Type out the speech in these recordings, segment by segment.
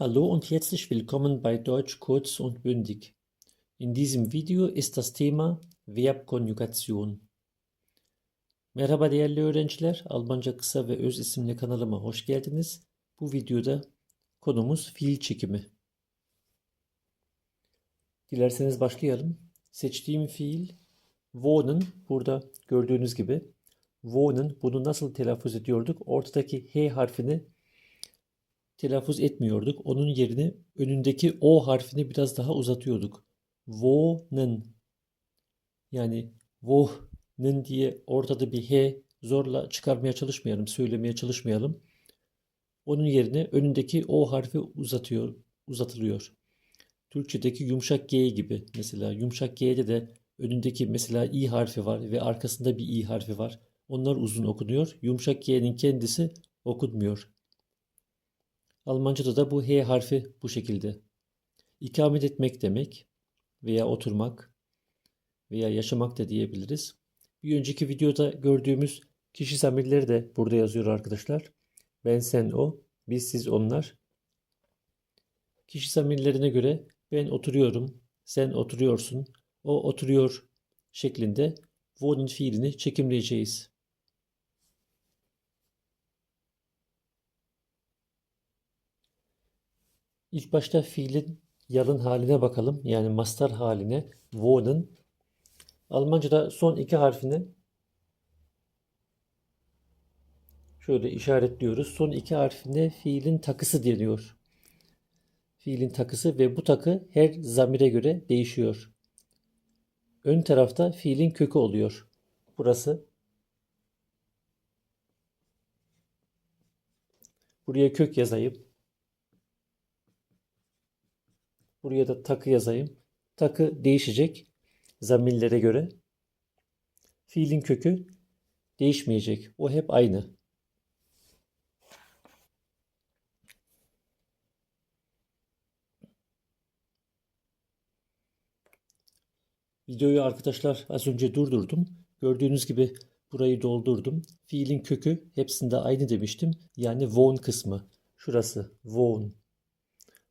Hallo und herzlich willkommen bei Deutsch kurz und bündig. In diesem Video ist das Thema Verbkonjugation. Merhaba değerli öğrenciler, Almanca kısa ve öz isimli kanalıma hoş geldiniz. Bu videoda konumuz fiil çekimi. Dilerseniz başlayalım. Seçtiğim fiil wohnen, burada gördüğünüz gibi wohnen, bunu nasıl telaffuz ediyorduk? Ortadaki H harfini telaffuz etmiyorduk. Onun yerine önündeki O harfini biraz daha uzatıyorduk. Wohnen. Yani wohnen diye ortada bir H zorla çıkarmaya çalışmayalım, söylemeye çalışmayalım. Onun yerine önündeki O harfi uzatıyor, uzatılıyor. Türkçedeki yumuşak G gibi. Mesela yumuşak G'de de önündeki mesela İ harfi var ve arkasında bir İ harfi var. Onlar uzun okunuyor. Yumuşak G'nin kendisi okunmuyor. Almanca'da da bu H harfi bu şekilde. İkamet etmek demek veya oturmak veya yaşamak da diyebiliriz. Bir önceki videoda gördüğümüz kişi zamirleri de burada yazıyor arkadaşlar. Ben, sen, o, biz, siz, onlar. Kişi zamirlerine göre ben oturuyorum, sen oturuyorsun, o oturuyor şeklinde wohnen fiilini çekimleyeceğiz. İlk başta fiilin yalın haline bakalım. Yani mastar haline wohnen. Almanca'da son iki harfini şöyle işaretliyoruz. Son iki harfine fiilin takısı deniyor. Fiilin takısı ve bu takı her zamire göre değişiyor. Ön tarafta fiilin kökü oluyor. Burası. Buraya kök yazayım. Buraya da takı yazayım. Takı değişecek zamirlere göre. Fiilin kökü değişmeyecek. O hep aynı. Videoyu arkadaşlar az önce durdurdum. Gördüğünüz gibi burayı doldurdum. Fiilin kökü hepsinde aynı demiştim. Yani wohn kısmı. Şurası wohn.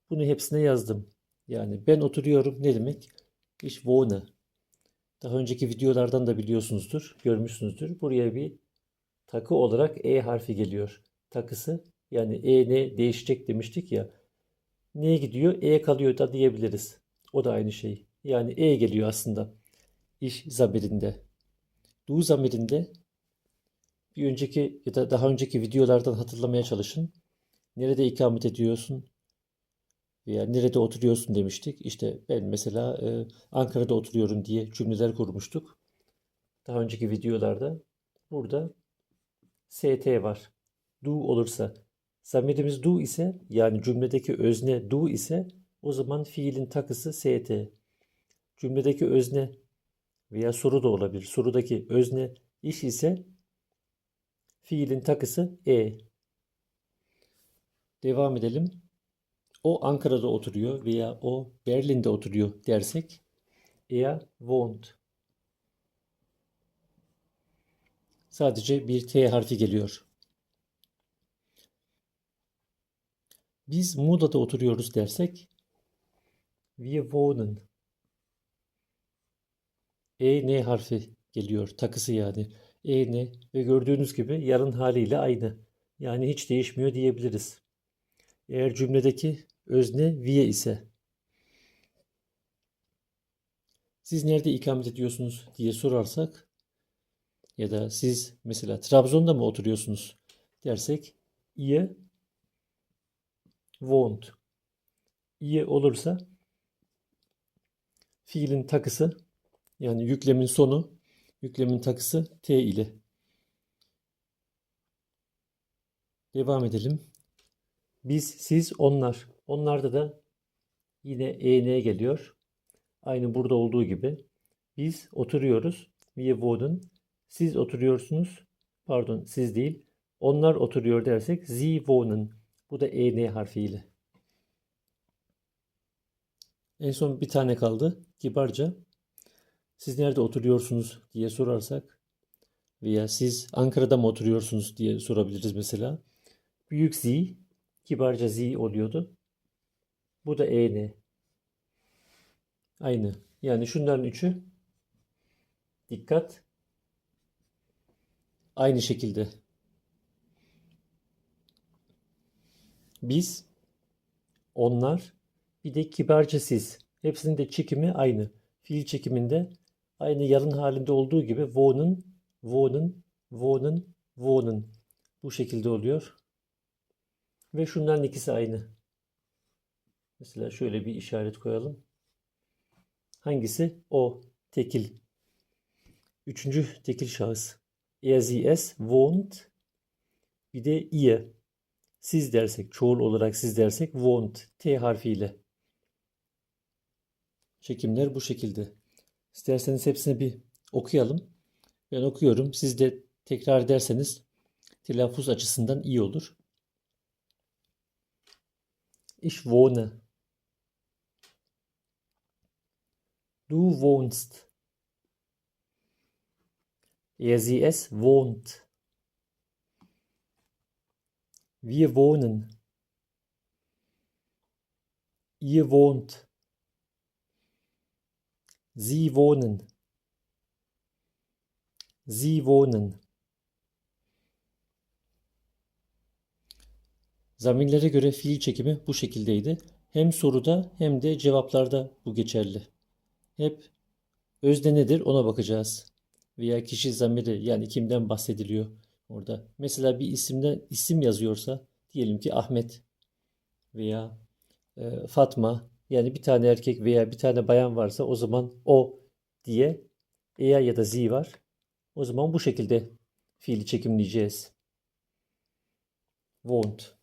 Bunu hepsine yazdım. Yani ben oturuyorum ne demek? Ich wohne. Daha önceki videolardan da biliyorsunuzdur, görmüşsünüzdür. Buraya bir takı olarak E harfi geliyor. Takısı yani E ne değişecek demiştik ya. Neye gidiyor? E kalıyor da diyebiliriz. O da aynı şey. Yani E geliyor aslında. İş zamirinde. Du zamirinde bir önceki ya da daha önceki videolardan hatırlamaya çalışın. Nerede ikamet ediyorsun? Veya nerede oturuyorsun demiştik. İşte ben mesela e, Ankara'da oturuyorum diye cümleler kurmuştuk. Daha önceki videolarda. Burada ST var. Du olursa. Zamirimiz du ise yani cümledeki özne du ise o zaman fiilin takısı ST. Cümledeki özne veya soru da olabilir. Sorudaki özne iş ise fiilin takısı E. Devam edelim o Ankara'da oturuyor veya o Berlin'de oturuyor dersek er wohnt. Sadece bir T harfi geliyor. Biz Muğla'da oturuyoruz dersek wir wohnen. E N harfi geliyor. Takısı yani. E N ve gördüğünüz gibi yarın haliyle aynı. Yani hiç değişmiyor diyebiliriz. Eğer cümledeki özne wir ise siz nerede ikamet ediyorsunuz diye sorarsak ya da siz mesela Trabzon'da mı oturuyorsunuz dersek ihr wohnt. Ihr olursa fiilin takısı yani yüklemin sonu yüklemin takısı T ile. Devam edelim. Biz, siz, onlar. Onlarda da yine EN geliyor. Aynı burada olduğu gibi. Biz oturuyoruz. Wir wohnen. Siz oturuyorsunuz. Pardon siz değil. Onlar oturuyor dersek Sie wohnen. Bu da EN harfiyle. En son bir tane kaldı. Kibarca. Siz nerede oturuyorsunuz diye sorarsak veya siz Ankara'da mı oturuyorsunuz diye sorabiliriz mesela. Büyük Z kibarca Z oluyordu. Bu da en. Aynı. Yani şunların üçü dikkat aynı şekilde. Biz, onlar, bir de kibarca siz. Hepsinin de çekimi aynı. Fiil çekiminde aynı yarın halinde olduğu gibi wohnen, wohnen, wohnen, wohnen. Bu şekilde oluyor. Ve şunların ikisi aynı. Mesela şöyle bir işaret koyalım. Hangisi? O. Tekil. Üçüncü tekil şahıs. Er, sie, es wohnt. Bir de ihr. Siz dersek, çoğul olarak siz dersek wohnt. T harfiyle. Çekimler bu şekilde. İsterseniz hepsini bir okuyalım. Ben okuyorum. Siz de tekrar ederseniz telaffuz açısından iyi olur. Ich wohne. Du wohnst. Er, sie, es wohnt. Wir wohnen. Ihr wohnt. Sie wohnen. Sie wohnen. Zamirlere göre fiil çekimi bu şekildeydi. Hem soruda hem de cevaplarda bu geçerli. Hep özne nedir ona bakacağız. Veya kişi zamiri yani kimden bahsediliyor orada. Mesela bir isimde isim yazıyorsa diyelim ki Ahmet veya e, Fatma yani bir tane erkek veya bir tane bayan varsa o zaman o diye eya ya da zi var. O zaman bu şekilde fiili çekimleyeceğiz. Wohnt.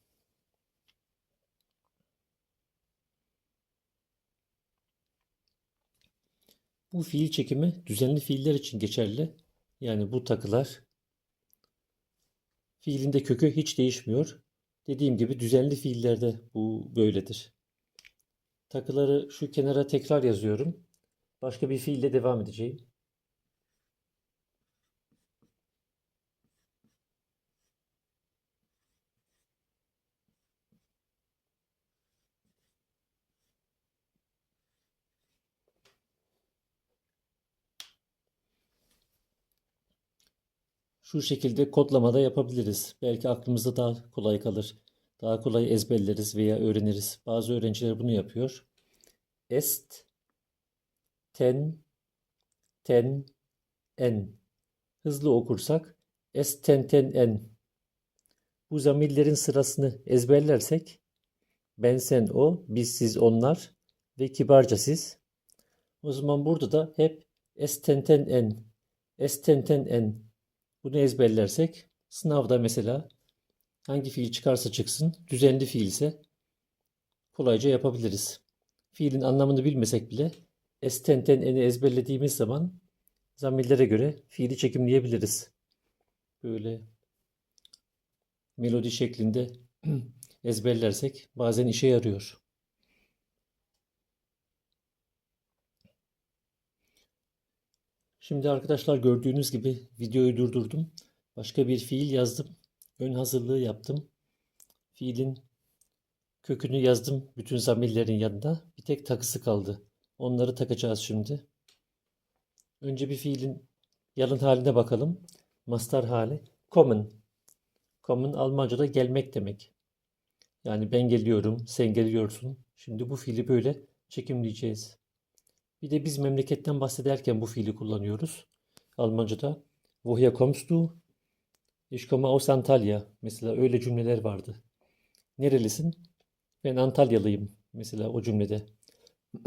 Bu fiil çekimi düzenli fiiller için geçerli. Yani bu takılar fiilinde kökü hiç değişmiyor. Dediğim gibi düzenli fiillerde bu böyledir. Takıları şu kenara tekrar yazıyorum. Başka bir fiille devam edeceğim. Şu şekilde kodlamada yapabiliriz. Belki aklımızda daha kolay kalır. Daha kolay ezberleriz veya öğreniriz. Bazı öğrenciler bunu yapıyor. Est, ten, ten, en. Hızlı okursak est, ten, ten, en. Bu zamirlerin sırasını ezberlersek ben, sen, o, biz, siz, onlar ve kibarca siz. O zaman burada da hep est, ten, ten, en. Est, ten, ten, en. Bunu ezberlersek sınavda mesela hangi fiil çıkarsa çıksın düzenli fiil ise kolayca yapabiliriz. Fiilin anlamını bilmesek bile estenten eni ezberlediğimiz zaman zamirlere göre fiili çekimleyebiliriz. Böyle melodi şeklinde ezberlersek bazen işe yarıyor. Şimdi arkadaşlar gördüğünüz gibi videoyu durdurdum. Başka bir fiil yazdım. Ön hazırlığı yaptım. Fiilin kökünü yazdım bütün zamirlerin yanında. Bir tek takısı kaldı. Onları takacağız şimdi. Önce bir fiilin yalın haline bakalım. Mastar hali. Kommen. Kommen Almanca'da gelmek demek. Yani ben geliyorum, sen geliyorsun. Şimdi bu fiili böyle çekimleyeceğiz. Bir de biz memleketten bahsederken bu fiili kullanıyoruz. Almanca'da Woher kommst du? Ich komme aus Antalya. Mesela öyle cümleler vardı. Nerelisin? Ben Antalyalıyım. Mesela o cümlede.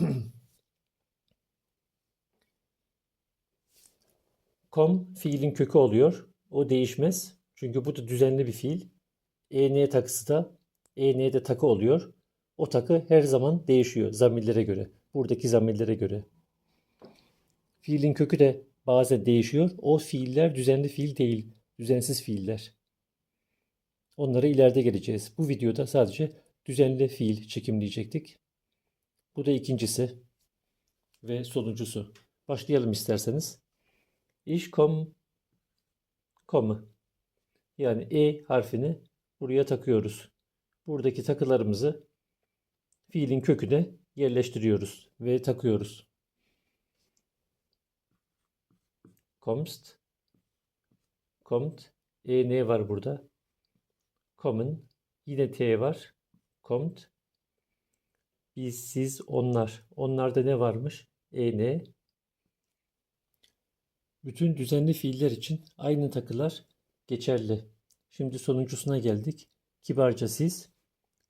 Kom fiilin kökü oluyor. O değişmez. Çünkü bu da düzenli bir fiil. EN takısı da EN'de takı oluyor. O takı her zaman değişiyor zamirlere göre. Buradaki zamirlere göre. Fiilin kökü de bazen değişiyor. O fiiller düzenli fiil değil. Düzensiz fiiller. Onlara ileride geleceğiz. Bu videoda sadece düzenli fiil çekimleyecektik. Bu da ikincisi ve sonuncusu. Başlayalım isterseniz. Ich komm, komme. Yani E harfini buraya takıyoruz. Buradaki takılarımızı fiilin köküne yerleştiriyoruz ve takıyoruz. Kommst, kommt, e n var burada. Kommen, yine t var. Kommt, biz, siz, onlar. Onlarda ne varmış? E n. Bütün düzenli fiiller için aynı takılar geçerli. Şimdi sonuncusuna geldik. Kibarca siz,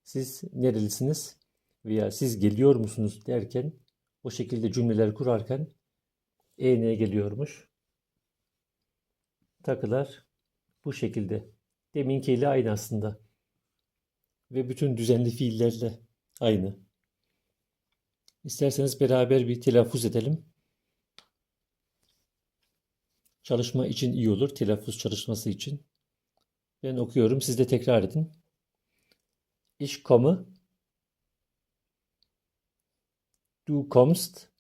siz nerelisiniz veya siz geliyor musunuz derken o şekilde cümleler kurarken en geliyormuş. Takılar bu şekilde. Deminkiyle aynı aslında. Ve bütün düzenli fiillerle aynı. İsterseniz beraber bir telaffuz edelim. Çalışma için iyi olur. Telaffuz çalışması için. Ben okuyorum. Siz de tekrar edin. Ich komme. Du kommst.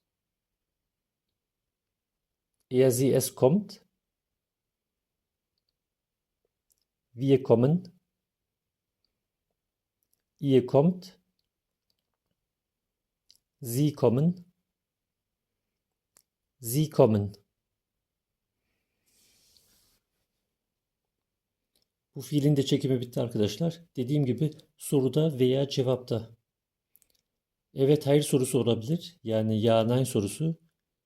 Er sie es kommt. Wir kommen. Ihr kommt. Sie kommen. Sie kommen. Bu fiilin de çekimi bitti arkadaşlar. Dediğim gibi soruda veya cevapta. Evet hayır sorusu olabilir. Yani ya nein sorusu.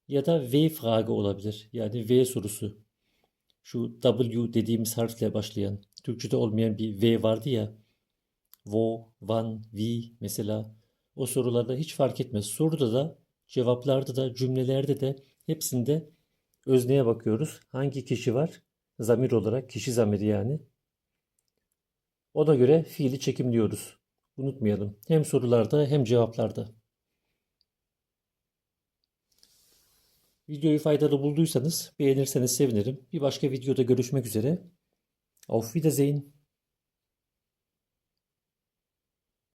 Ya da V frage olabilir. Yani V sorusu. Şu W dediğimiz harfle başlayan. Türkçe'de olmayan bir V vardı ya. Wo, wann, wie mesela. O sorularda hiç fark etmez. Soruda da, cevaplarda da, cümlelerde de hepsinde özneye bakıyoruz. Hangi kişi var? Zamir olarak, kişi zamiri yani. Ona göre fiili çekimliyoruz. Unutmayalım. Hem sorularda hem cevaplarda. Videoyu faydalı bulduysanız beğenirseniz sevinirim. Bir başka videoda görüşmek üzere. Auf Wiedersehen.